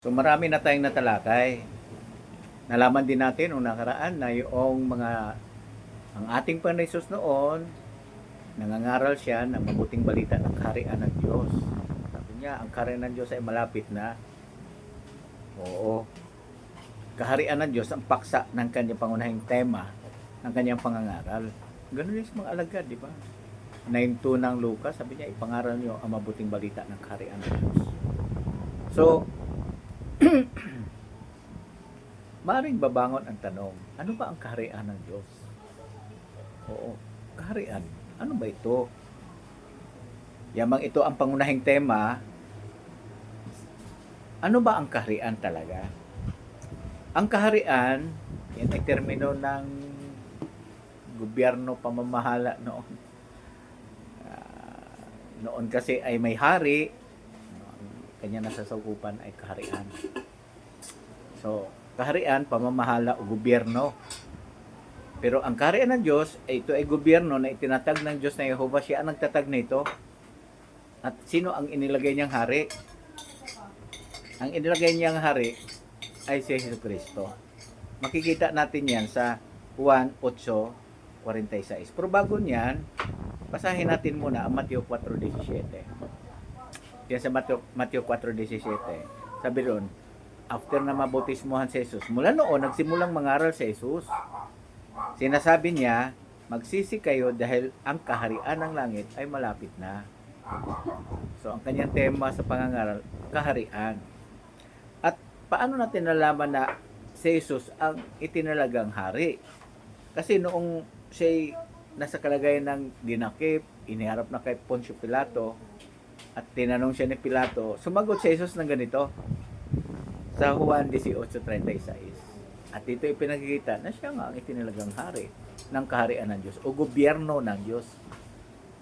So marami na tayong natalakay. Nalaman din natin nung nakaraan na yung mga ang ating Panginoon noon nangangaral siya ng mabuting balita ng kaharian ng Diyos. Sabi niya, ang kaharian ng Diyos ay malapit na. Oo. Kaharian ng Diyos ang paksa ng kanyang pangunahing tema ng kanyang pangangaral. Ganun sa mga alagad, di ba? 9.2 ng Lucas, sabi niya, ipangaral niyo ang mabuting balita ng kaharian ng Diyos. So, Maring babangon ang tanong, ano ba ang kaharian ng Diyos? Oo, kaharian. Ano ba ito? Yamang ito ang pangunahing tema. Ano ba ang kaharian talaga? Ang kaharian, yan ay termino ng gobyerno pamamahala noon. Ah, noon kasi ay may hari, kanya nasasakupan ay kaharian. So, kaharian, pamamahala o gobyerno. Pero ang kaharian ng Diyos, ay ito ay gobyerno na itinatag ng Diyos na Jehovah. Siya ang nagtatag nito. At sino ang inilagay niyang hari? Ang inilagay niyang hari ay si Jesus Kristo. Makikita natin yan sa Juan 8.46. Pero bago niyan, basahin natin muna ang Mateo 4.17. Yan sa Mateo, Mateo 4.17. Sabi doon, after na mabautismohan si Jesus, mula noon, nagsimulang mangaral si Jesus. Sinasabi niya, magsisi kayo dahil ang kaharian ng langit ay malapit na. So, ang kanyang tema sa pangangaral, kaharian. At paano natin nalaman na si Jesus ang itinalagang hari? Kasi noong siya nasa kalagayan ng dinakip, iniharap na kay Poncio Pilato, at tinanong siya ni Pilato, sumagot si Jesus ng ganito sa Juan 18.36. At ito ipinagkikita na siya nga ang itinalagang hari ng kaharian ng Diyos o gobyerno ng Diyos.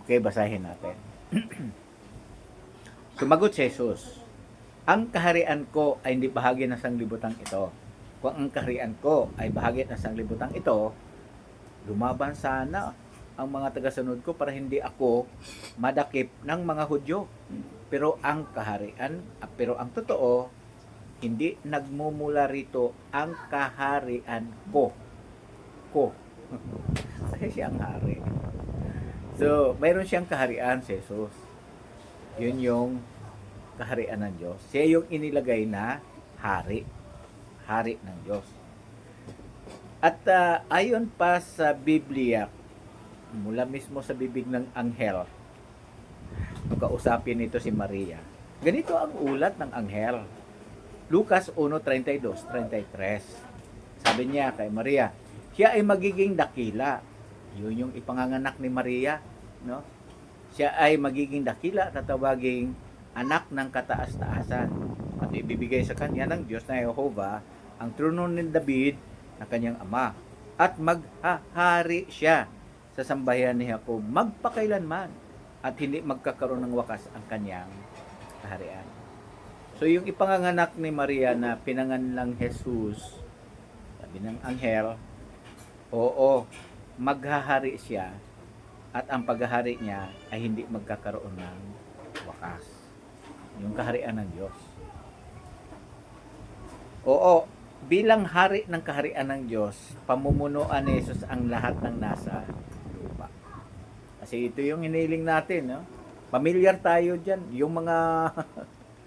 Okay, basahin natin. Sumagot si Jesus, ang kaharian ko ay hindi bahagi ng sanglibutan ito. Kung ang kaharian ko ay bahagi ng sanglibutan ito, lumaban sana ang mga tagasunod ko para hindi ako madakip ng mga Hudyo. Pero ang kaharian, ah, pero ang totoo, hindi nagmumula rito ang kaharian ko. Ko. Kasi siya ang hari. So, mayroon siyang kaharian si Jesus. Yun yung kaharian ng Diyos. Siya yung inilagay na hari. Hari ng Diyos. At ah, ayon pa sa Biblia, mula mismo sa bibig ng anghel, kausapin nito si Maria. Ganito ang ulat ng anghel. Lucas 1:32, 33. Sabi niya kay Maria, siya ay magiging dakila. Yun yung ipanganganak ni Maria, no? Siya ay magiging dakila, tatawaging anak ng kataas-taasan. At ibibigay sa kanya ng Diyos na Jehovah ang trono ni David na kanyang ama. At maghahari siya sa sambahayan ni Jacob magpakailanman at hindi magkakaroon ng wakas ang kanyang kaharian. So yung ipanganganak ni Maria na pinanganlang Jesus, sabi ng anghel, oo, maghahari siya at ang paghahari niya ay hindi magkakaroon ng wakas. Yung kaharian ng Diyos. Oo, bilang hari ng kaharian ng Diyos, pamumunuan ni Jesus ang lahat ng nasa. Kasi ito yung hiniling natin, no? Pamilyar tayo dyan. Yung mga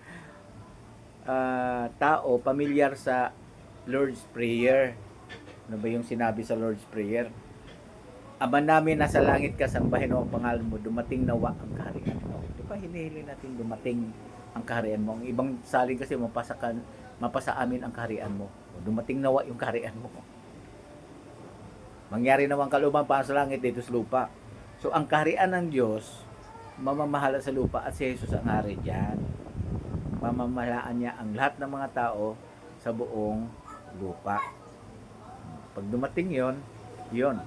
ah, tao, pamilyar sa Lord's Prayer. Ano ba yung sinabi sa Lord's Prayer? Ama namin nasa langit ka, sambahin mo ang pangalan mo, dumating nawa ang kaharian mo. Di ba hinihiling natin dumating ang kaharian mo? Ang ibang saling kasi mapasakan, mapasa amin ang kaharian mo. Dumating nawa yung kaharian mo. Mangyari naman kalooban pa sa langit dito sa lupa. So ang kaharian ng Diyos, mamamahala sa lupa at si Jesus ang hari dyan. Mamamahalaan niya ang lahat ng mga tao sa buong lupa. Pag dumating yon, yon.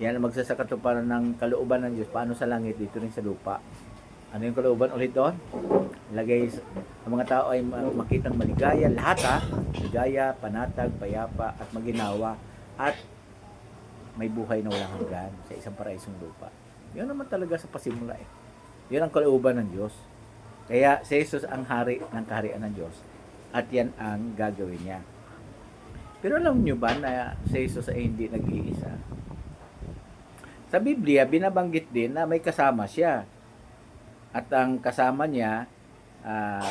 Yan ang magsasakatuparan ng kalooban ng Diyos. Paano sa langit, dito rin sa lupa. Ano yung kalooban ulit doon? Lagay ang mga tao ay ma- makitang maligaya, lahat ha, maligaya, panatag, payapa, at maginawa, at may buhay na walang hanggan sa isang paraisong lupa. Yun naman talaga sa pasimula eh. Yun ang kalooban ng Diyos. Kaya si Jesus ang hari ng kaharian ng Diyos. At yan ang gagawin niya. Pero alam nyo ba na si Jesus ay hindi nag-iisa? Sa Biblia, binabanggit din na may kasama siya. At ang kasama niya, ah,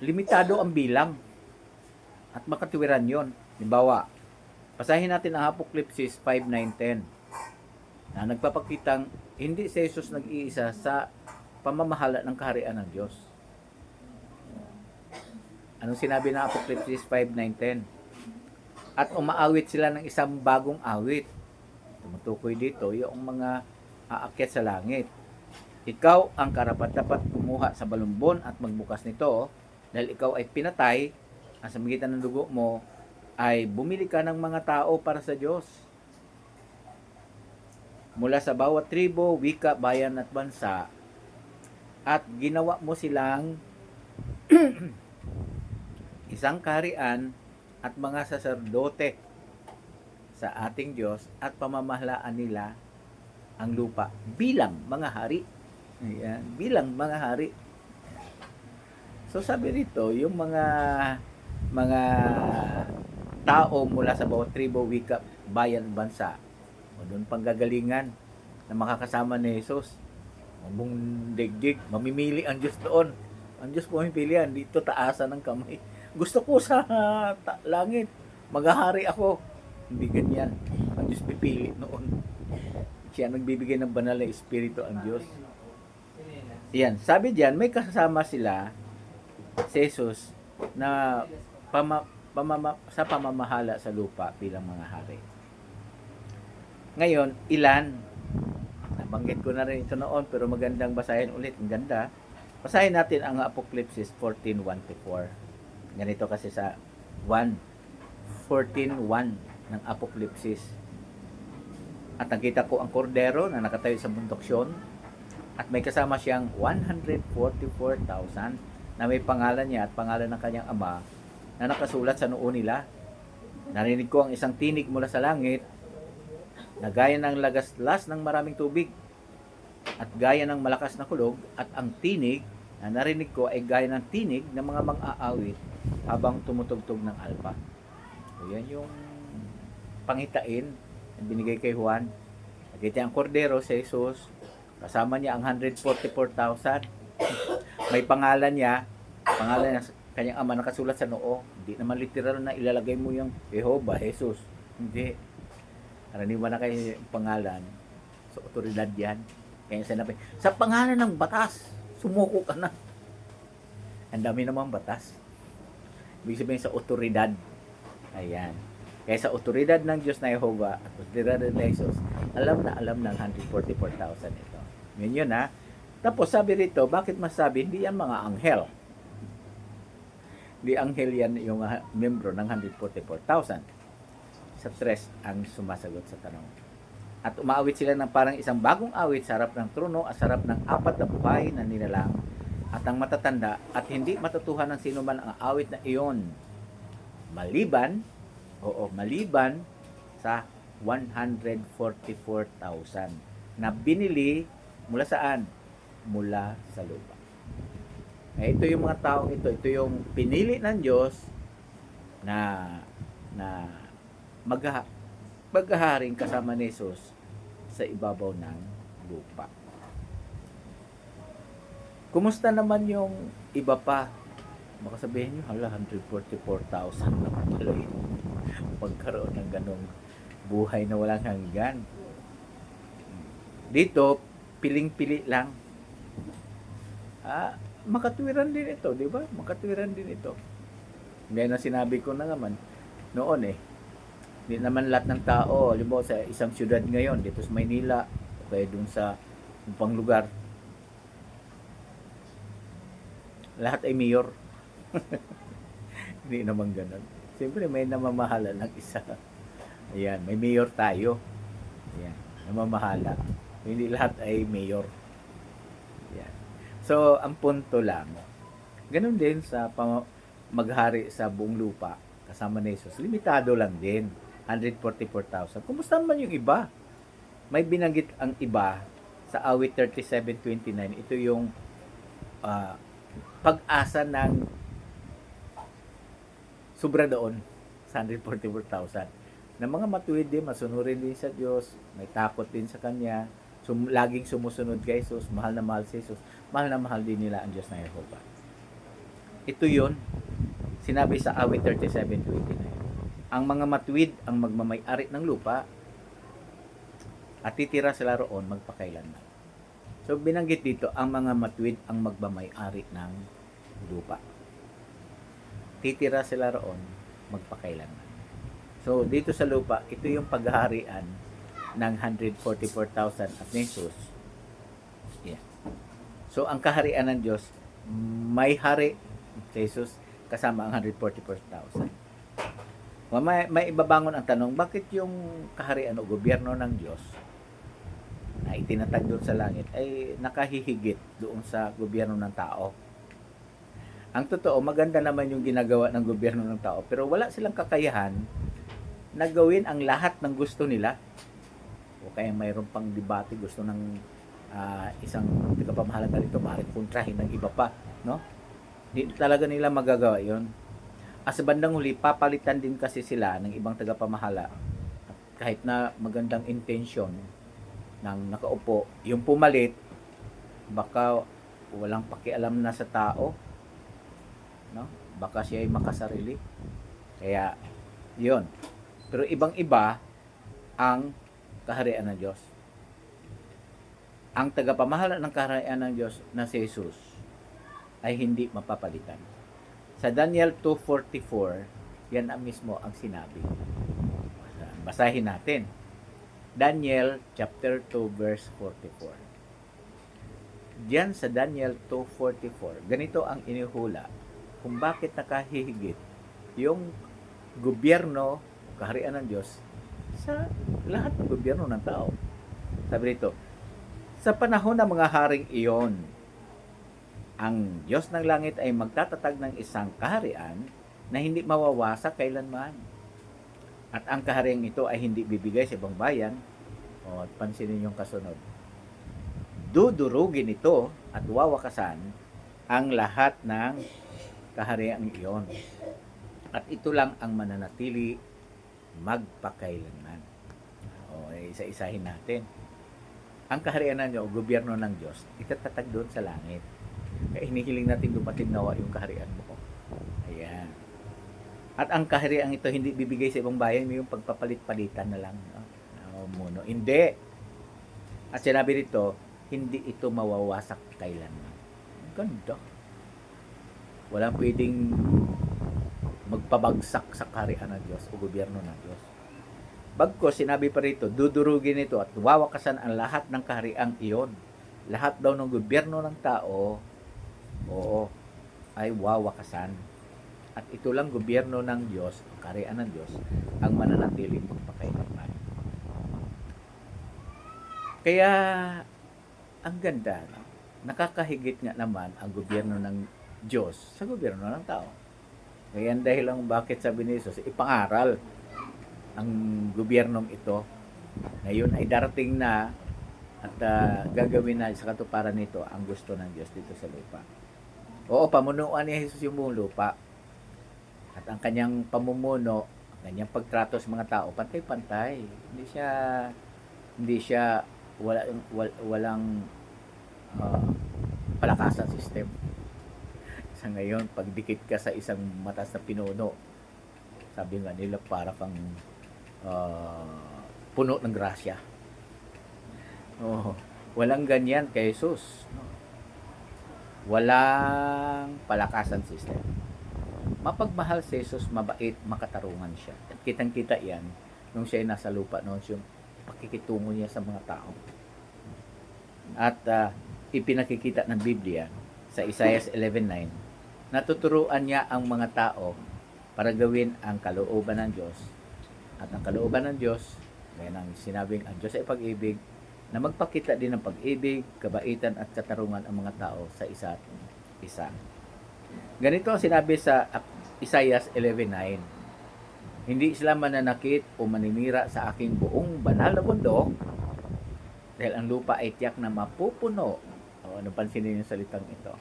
limitado ang bilang. At makatiwiran yon. Halimbawa, basahin natin ang Apocalypse 5, 9, 10 na nagpapakitang hindi si Jesus nag-iisa sa pamamahala ng kaharian ng Diyos. Anong sinabi ng Apocalypse 5.9.10? At umaawit sila ng isang bagong awit. Tumutukoy dito yung mga aakyat sa langit. Ikaw ang karapat-dapat kumuha sa balumbon at magbukas nito dahil ikaw ay pinatay ang sa magitan ng dugo mo ay bumili ka ng mga tao para sa Diyos. Mula sa bawat tribo, wika, bayan at bansa at ginawa mo silang isang kaharian at mga saserdote sa ating Diyos at pamamahalaan nila ang lupa bilang mga hari. Ayan, bilang mga hari. So sabi rito, yung mga mga tao mula sa bawat tribo, wika, bayan, bansa, o doon panggagalingan na makakasama ni Jesus. Mabung digdig, mamimili ang Diyos doon. Ang Diyos pumipili yan, dito taasan ng kamay. Gusto ko sa ta- langit, maghahari ako. Hindi ganyan. Ang Diyos pipili noon. Siya nagbibigay ng banal na espiritu ang Diyos. Yan, sabi diyan, may kasama sila si Jesus na pama, pamama, sa pamamahala sa lupa bilang mga hari. Ngayon, ilan? Nabanggit ko na rin ito noon pero magandang basahin ulit. Ang ganda. Basahin natin ang Apocalypse 14, 1 to 4. Ganito kasi sa 1, 14, 1 ng Apocalypse. At nakita ko ang kordero na nakatayo sa bundoksyon at may kasama siyang 144,000 na may pangalan niya at pangalan ng kanyang ama na nakasulat sa noo nila. Narinig ko ang isang tinig mula sa langit na gaya ng lagaslas ng maraming tubig at gaya ng malakas na kulog at ang tinig na narinig ko ay gaya ng tinig ng mga mang-aawit habang tumutugtog ng alpa. So, yan yung pangitain na binigay kay Juan. Nakita ang kordero si Jesus. Kasama niya ang 144,000. May pangalan niya. Pangalan niya kanyang ama nakasulat sa noo. Hindi naman literal na ilalagay mo yung Jehovah, Jesus. Hindi. Karaniwan na kayo pangalan. So, otoridad yan. Kaya sinabi, sa pangalan ng batas, sumuko ka na. Ang dami namang batas. Ibig sabihin sa otoridad. Ayan. Kaya sa otoridad ng Diyos na Jehovah at otoridad ng Jesus, alam na alam ng 144,000 ito. Yun yun ha. Tapos sabi rito, bakit masabi, hindi yan mga anghel. Hindi anghel yan yung ah, membro ng 144,000 sa tres ang sumasagot sa tanong. At umaawit sila ng parang isang bagong awit sa harap ng trono at sa harap ng apat na buhay na nilalang at ang matatanda at hindi matutuhan ng sino man ang awit na iyon maliban oo maliban sa 144,000 na binili mula saan? Mula sa lupa. Eh, ito yung mga taong ito, ito yung pinili ng Diyos na na magha, maghaharing kasama ni Jesus sa ibabaw ng lupa. Kumusta naman yung iba pa? Baka sabihin nyo, hala, 144,000 na pala yun. Pagkaroon ng ganong buhay na walang hanggan. Dito, piling-pili lang. Ah, makatwiran din ito, di ba? Makatwiran din ito. Gaya na sinabi ko na naman, noon eh, hindi naman lahat ng tao, halimbawa sa isang syudad ngayon, dito sa Maynila, o kaya dun sa upang lugar, lahat ay mayor. Hindi naman ganun. Siyempre may namamahala ng isa. Ayan, may mayor tayo. Ayan, namamahala. Hindi lahat ay mayor. Ayan. So, ang punto lang, ganun din sa maghari sa buong lupa kasama ni Jesus. Limitado lang din. 144,000. Kumusta naman yung iba? May binanggit ang iba sa awit 37.29. Ito yung ah, pag-asa ng sobra doon sa 144,000. Na mga matuwid din, masunurin din sa Diyos, may takot din sa Kanya, sum, laging sumusunod kay Jesus, mahal na mahal si Jesus, mahal na mahal din nila ang Diyos na Jehovah. Ito yon sinabi sa awit 37.29. Ang mga matuwid ang magmamay-ari ng lupa at titira sila roon magpakailanman. So binanggit dito ang mga matuwid ang magmamay-ari ng lupa. Titira sila roon magpakailanman. So dito sa lupa, ito yung paghaharian ng 144,000 at Jesus. Yeah. So ang kaharian ng Diyos, may hari Jesus kasama ang 144,000. May, may ibabangon ang tanong, bakit yung kaharian o gobyerno ng Diyos na itinatag doon sa langit ay nakahihigit doon sa gobyerno ng tao? Ang totoo, maganda naman yung ginagawa ng gobyerno ng tao, pero wala silang kakayahan na gawin ang lahat ng gusto nila. O kaya mayroon pang debate, gusto ng ah, isang tagapamahalaga dito, maaaring kontrahin ng iba pa, no? Hindi talaga nila magagawa yon. At sa bandang huli, papalitan din kasi sila ng ibang tagapamahala. At kahit na magandang intention ng nakaupo, yung pumalit, baka walang pakialam na sa tao, no? Baka siya ay makasarili. Kaya, yon. Pero ibang-iba ang kaharian ng Diyos. Ang tagapamahala ng kaharian ng Diyos na si Jesus ay hindi mapapalitan. Sa Daniel 2.44, yan ang mismo ang sinabi. Basahin natin. Daniel chapter 2 verse 44. Diyan sa Daniel 2.44, ganito ang inihula kung bakit nakahihigit yung gobyerno, kaharian ng Diyos sa lahat ng gobyerno ng tao. Sabi dito, sa panahon ng mga haring iyon, ang Diyos ng langit ay magtatatag ng isang kaharian na hindi mawawasak kailanman. At ang kaharian ito ay hindi bibigay sa ibang bayan. O, pansinin yung kasunod. Dudurugin ito at wawakasan ang lahat ng kaharian iyon. At ito lang ang mananatili magpakailanman. O, eh, isa-isahin natin. Ang kaharian ng gobyerno ng Diyos, itatatag doon sa langit. Kaya hinihiling natin dumating nawa yung kaharian mo. Ayan. At ang kaharian ito hindi bibigay sa ibang bayan, yung pagpapalit-palitan na lang. No, muno. Hindi. At sinabi rito, hindi ito mawawasak kailanman. Ganda. Walang pwedeng magpabagsak sa kaharian ng Diyos o gobyerno ng Diyos. Bagko, sinabi pa rito, dudurugin ito at wawakasan ang lahat ng kahariang iyon. Lahat daw ng gobyerno ng tao, oo, ay wawakasan. At ito lang gobyerno ng Diyos, kaharian ng Diyos, ang mananatiling magpakailanman. Kaya, ang ganda, no? nakakahigit nga naman ang gobyerno ng Diyos sa gobyerno ng tao. Kaya ang dahilan kung bakit sabi ni Jesus, ipangaral ang gobyernong ito. Ngayon ay darating na at ah, gagawin na sa katuparan nito ang gusto ng Diyos dito sa lupa. Oo, pamunuan ni Jesus yung buong lupa. At ang kanyang pamumuno, ang kanyang pagtrato sa mga tao, pantay-pantay. Hindi siya hindi siya wala, wal, walang ah, palakasan system. Sa ngayon, pag dikit ka sa isang matas na pinuno, sabi nga nila para kang ah, puno ng grasya. Oh, walang ganyan kay Jesus. No? Walang palakasan system. Mapagmahal si Jesus, mabait, makatarungan siya. At kitang-kita yan nung siya ay nasa lupa noon, yung pakikitungo niya sa mga tao. At ah, ipinakikita ng Biblia sa Isaiah 11.9, natuturuan niya ang mga tao para gawin ang kalooban ng Diyos. At ang kalooban ng Diyos, gaya ng sinabing ang Diyos ay pag-ibig, na magpakita din ng pag-ibig, kabaitan at katarungan ang mga tao sa isa't isa. Ganito ang sinabi sa Isaiah 11.9, Hindi sila mananakit o maninira sa aking buong banal na bundok dahil ang lupa ay tiyak na mapupuno. O, napansin niyo yung salitang ito.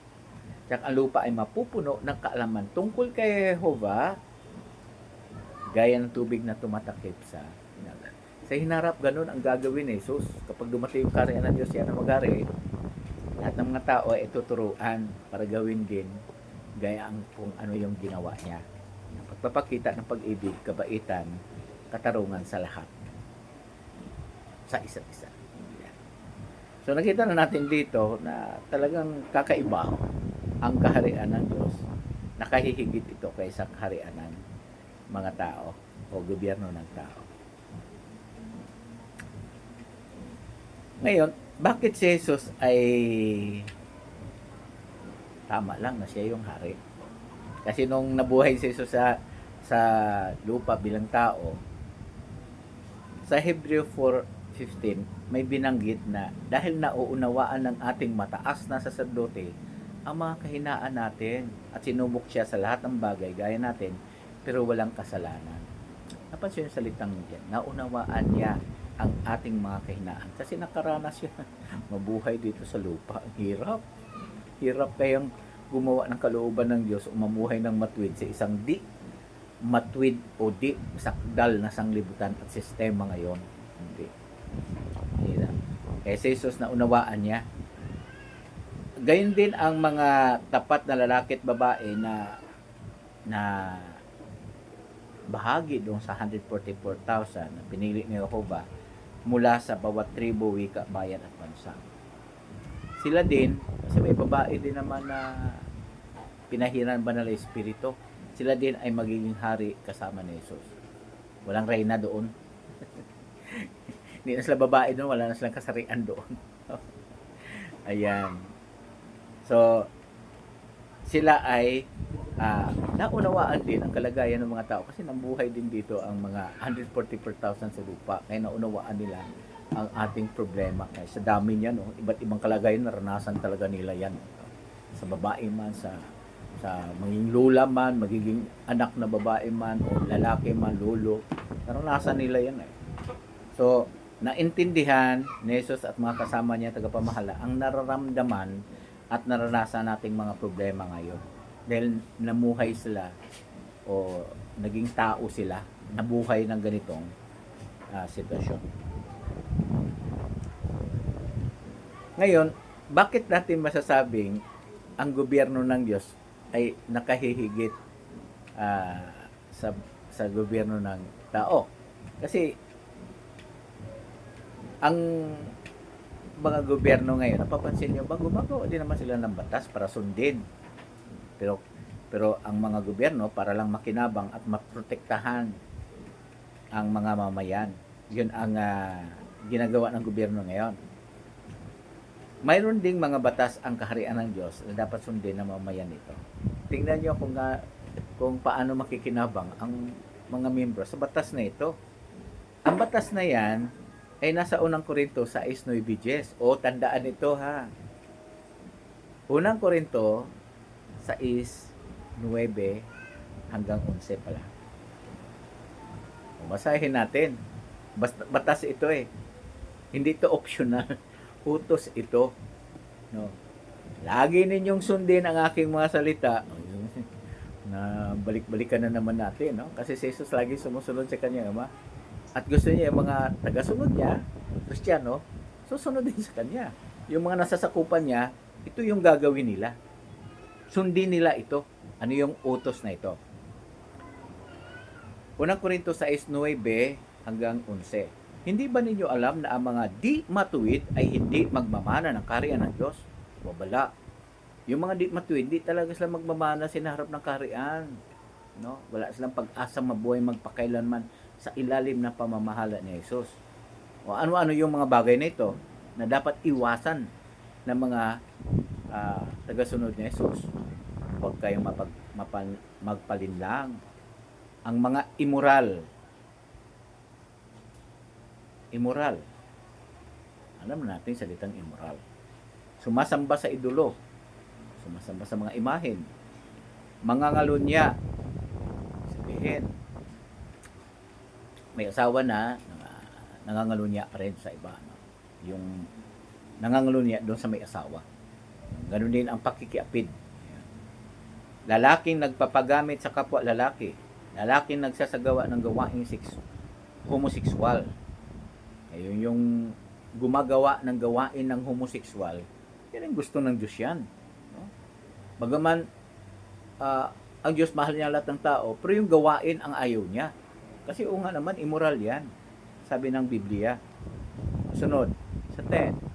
Tiyak ang lupa ay mapupuno ng kaalaman tungkol kay Jehovah Gaya ng tubig na tumatakip sa. Sa hinarap, ganun ang gagawin ni Jesus. Kapag dumating yung kaharian ng Diyos, yan ang magari. Lahat ng mga tao ay tuturuan para gawin din gaya ang kung ano yung ginawa niya. Pagpapakita ng pag-ibig, kabaitan, katarungan sa lahat. Sa isa't isa. So nakita na natin dito na talagang kakaiba ang kaharian ng Diyos. Nakahihigit ito kaysa kaharian ng mga tao o gobyerno ng tao. Ngayon, bakit si Jesus ay tama lang na siya yung hari? Kasi nung nabuhay si Jesus sa sa lupa bilang tao, sa Hebreo 4.15, may binanggit na dahil nauunawaan ng ating mataas na saserdote ang mga kahinaan natin at sinubok siya sa lahat ng bagay gaya natin pero walang kasalanan. Napansin yung salitang yan, naunawaan niya ang ating mga kahinaan kasi nakaranas siya mabuhay dito sa lupa. Ang hirap. Hirap kayang gumawa ng kalooban ng Diyos o mamuhay ng matwid sa isang di matwid o di sakdal na sanglibutan at sistema ngayon. Hindi. Hirap. Kaya si Jesus na unawaan niya. Gayon din ang mga tapat na lalaki at babae na na bahagi doon sa 144,000 na pinili ni Jehovah mula sa bawat tribo, wika, bayan at bansa. Sila din, kasi may babae din naman na pinahiran ba nila espiritu, sila din ay magiging hari kasama ni Jesus. Walang reyna doon. Hindi na sila babae doon, wala na silang kasarian doon. Ayan. So, sila ay ah, naunawaan din ang kalagayan ng mga tao kasi nabuhay din dito ang mga 144,000 sa lupa. Kaya naunawaan nila ang ating problema. Kaya sa dami niya no iba't ibang kalagayan naranasan talaga nila yan. Sa babae man sa sa maging lula man magiging anak na babae man o lalaki man lolo naranasan nila yan eh. So naintindihan ni Jesus at mga kasama niya tagapamahala ang nararamdaman at naranasan nating mga problema ngayon. Dahil namuhay sila o naging tao sila, nabuhay ng ganitong ah, sitwasyon. Ngayon, bakit natin masasabing ang gobyerno ng Diyos ay nakahihigit ah, sa sa gobyerno ng tao? Kasi ang mga gobyerno ngayon, napapansin nyo ba, gumagawa din naman sila ng batas para sundin. Pero, pero ang mga gobyerno, para lang makinabang at maprotektahan ang mga mamayan. Yun ang ah, ginagawa ng gobyerno ngayon. Mayroon ding mga batas ang kaharian ng Diyos na dapat sundin ng mamayan nito. Tingnan nyo kung, nga, kung paano makikinabang ang mga miyembro sa batas na ito. Ang batas na yan, ay nasa unang Korinto sa 6.9.10. O, tandaan ito ha. Unang Korinto sa 6.9 hanggang 11 pala. Basahin natin. Basta, batas ito eh. Hindi ito optional. Utos ito. No. Lagi ninyong sundin ang aking mga salita. Na balik-balikan na naman natin, no? Kasi si Jesus lagi sumusunod sa kanya, ama at gusto niya yung mga tagasunod niya, Kristiyano, susunod din sa kanya. Yung mga nasasakupan niya, ito yung gagawin nila. Sundin nila ito. Ano yung utos na ito? Unang Korinto 6.9 hanggang 11. Hindi ba ninyo alam na ang mga di matuwid ay hindi magmamana ng kariyan ng Diyos? Wabala. Yung mga di matuwid, di talaga sila magmamana sinaharap ng kariyan. No? Wala silang pag-asa mabuhay magpakailanman sa ilalim ng pamamahala ni Jesus. O ano-ano yung mga bagay na ito na dapat iwasan ng mga ah, tagasunod ni Jesus. Huwag kayong mapag, mapan, magpalinlang. Ang mga immoral. Immoral. Alam na natin salitang immoral. Sumasamba sa idolo. Sumasamba sa mga imahen. Mga ngalunya. Sabihin, may asawa na, nang- nangangalunya pa rin sa iba. No? Yung nangangalunya doon sa may asawa. Ganun din ang pakikiapid. Lalaking nagpapagamit sa kapwa lalaki. Lalaking nagsasagawa ng gawaing sex, homosexual. Ayun yung gumagawa ng gawain ng homosexual. Yan ang gusto ng Diyos yan. No? Bagaman, ah, ang Diyos mahal niya lahat ng tao, pero yung gawain ang ayaw niya. Kasi o nga naman, immoral yan. Sabi ng Biblia. Sunod, sa 10,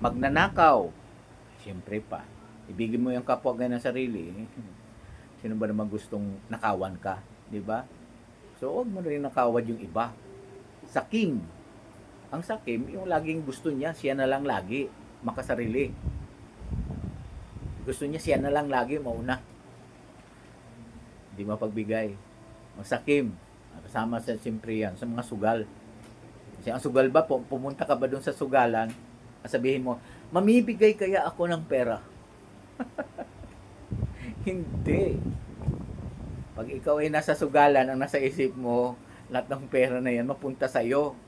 magnanakaw. Siyempre pa. Ibigin mo yung kapwa ng sarili. Sino ba naman gustong nakawan ka? Di ba? So, huwag mo rin nakawad yung iba. Sakim. Ang sakim, yung laging gusto niya, siya na lang lagi makasarili. Gusto niya siya na lang lagi mauna. Hindi mapagbigay. Masakim. Kasama sa siyempre yan, sa mga sugal. Kasi ang sugal ba, pu- pumunta ka ba doon sa sugalan, sabihin mo, mamibigay kaya ako ng pera? Hindi. Pag ikaw ay nasa sugalan, ang nasa isip mo, lahat ng pera na yan mapunta sa iyo.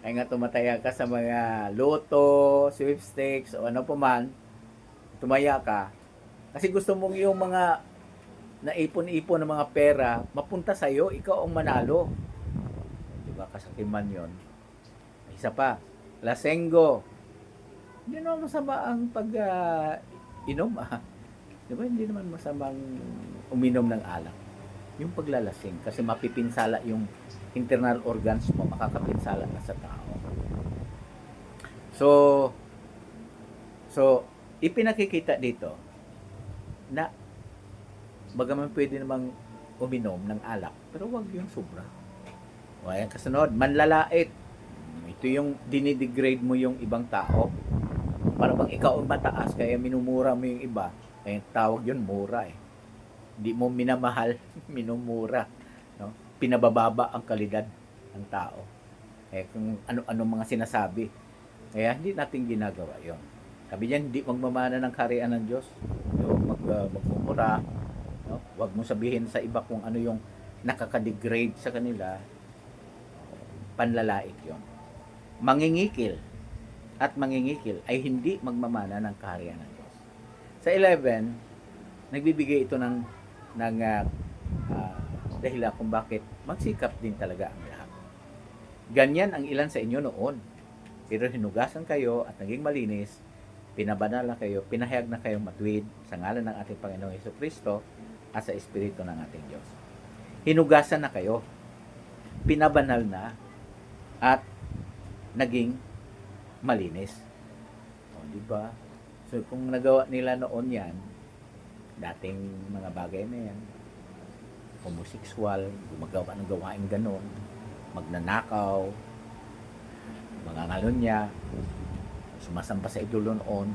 Kaya nga tumataya ka sa mga loto, sweepstakes, o ano pa man, tumaya ka. Kasi gusto mong yung mga naipon-ipon ng mga pera, mapunta sa iyo, ikaw ang manalo. Di ba? Kasakiman yon. Isa pa, lasenggo. Hindi naman masama ang pag ah, inom ah. Di ba? Hindi naman masamang uminom ng alak. Yung paglalasing. Kasi mapipinsala yung internal organs mo, makakapinsala na sa tao. So, so, ipinakikita dito na bagaman pwede namang uminom ng alak, pero wag yung sobra. O ayan kasunod, manlalait. Ito yung dinidegrade mo yung ibang tao. Para bang ikaw ang mataas, kaya minumura mo yung iba. Kaya tawag yun, mura eh. Hindi mo minamahal, minumura. No? Pinabababa ang kalidad ng tao. Eh, kung ano-ano mga sinasabi. Kaya hindi natin ginagawa yon. Sabi niyan, hindi magmamana ng karian ng Diyos. Yung mag, uh, magmumura. No? Huwag mo sabihin sa iba kung ano yung nakaka-degrade sa kanila. Panlalait yon. Mangingikil at mangingikil ay hindi magmamana ng kaharian ng Diyos. Sa 11, nagbibigay ito ng ng ah, dahilan kung bakit magsikap din talaga ang lahat. Ganyan ang ilan sa inyo noon. Pero hinugasan kayo at naging malinis, pinabanal na kayo, pinahayag na kayong matuwid sa ngalan ng ating Panginoong Heso Kristo at sa Espiritu ng ating Diyos. Hinugasan na kayo, pinabanal na, at naging malinis. O, di ba? So, kung nagawa nila noon yan, dating mga bagay na yan, homosexual, gumagawa ng gawain ganon, magnanakaw, mga ngalon niya, sumasamba sa idolo noon,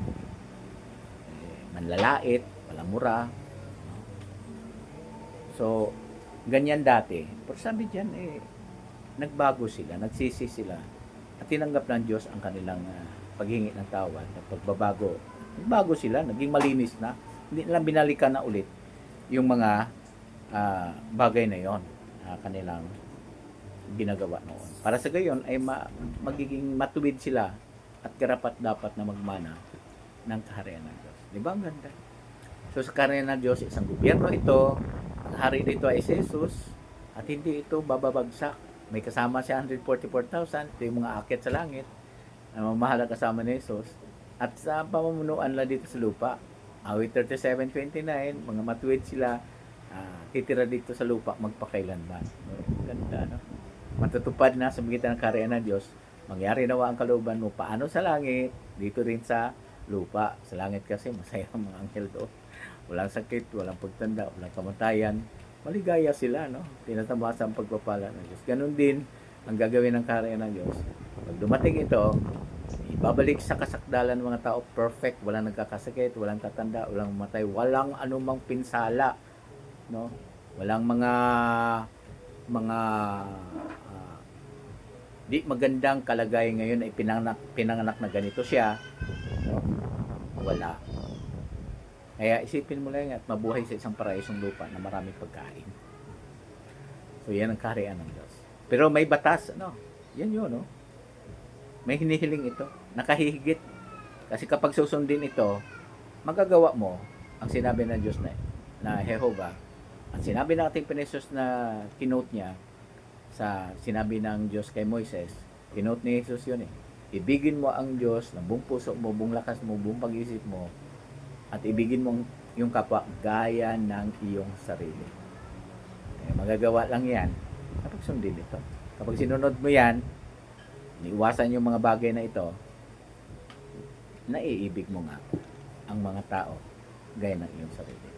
eh, manlalait, walang mura. So, ganyan dati. Pero sabi diyan eh, nagbago sila, nagsisi sila, at tinanggap ng Diyos ang kanilang ah, paghingi ng tawad at pagbabago. Nagbago sila, naging malinis na, hindi nila binalikan na ulit yung mga ah, bagay na yon na kanilang ginagawa noon. Para sa gayon ay ma- magiging matuwid sila at karapat dapat na magmana ng kaharian ng Diyos. Di ba ang ganda? So sa kaharian ng Diyos, isang gobyerno ito, ang hari dito ay si Jesus, at hindi ito bababagsak. May kasama siya 144,000, ito yung mga akit sa langit, na mamahal kasama ni Jesus. At sa pamumunuan lang dito sa lupa, awit 37.29, mga matuwid sila, ah, titira dito sa lupa magpakailanman. Ganda, no? Matutupad na sa magitan ng karya ng Diyos, mangyari nawa ang kalooban mo paano sa langit, dito rin sa lupa. Sa langit kasi masaya ang mga anghel doon. Walang sakit, walang pagtanda, walang kamatayan. Maligaya sila, no? Tinatamasa ang pagpapala ng Diyos. Ganon din ang gagawin ng karya ng Diyos. Pag dumating ito, ibabalik sa kasakdalan ng mga tao perfect, walang nagkakasakit, walang tatanda, walang matay, walang anumang pinsala, no? Walang mga mga ah, di magandang kalagayan ngayon ay pinanganak, pinanganak na ganito siya. No? Wala. Kaya isipin mo lang at mabuhay sa isang paraisong lupa na maraming pagkain. So yan ang kaharian ng Diyos. Pero may batas, ano? Yan yun, no? May hinihiling ito. Nakahigit. Kasi kapag susundin ito, magagawa mo ang sinabi ng Diyos na, na Jehovah, At sinabi ng ating Pinesos na kinote niya sa sinabi ng Diyos kay Moises, kinote ni Jesus yun eh. Ibigin mo ang Diyos ng buong puso mo, buong lakas mo, buong pag-isip mo, at ibigin mo ang- yung kapwa gaya ng iyong sarili. Eh, magagawa lang yan kapag sundin ito. Kapag sinunod mo yan, iniwasan yung mga bagay na ito, naiibig mo nga ang mga tao gaya ng iyong sarili.